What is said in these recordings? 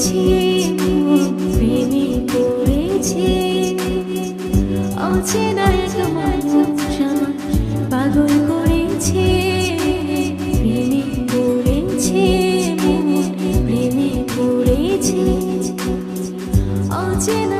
পড়েছি প্রেমে পড়েছি। অচেনা এক মানুষ পাগল করেছে প্রেমে পড়েছে প্রেমে পড়েছে। অচেনা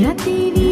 Yeah.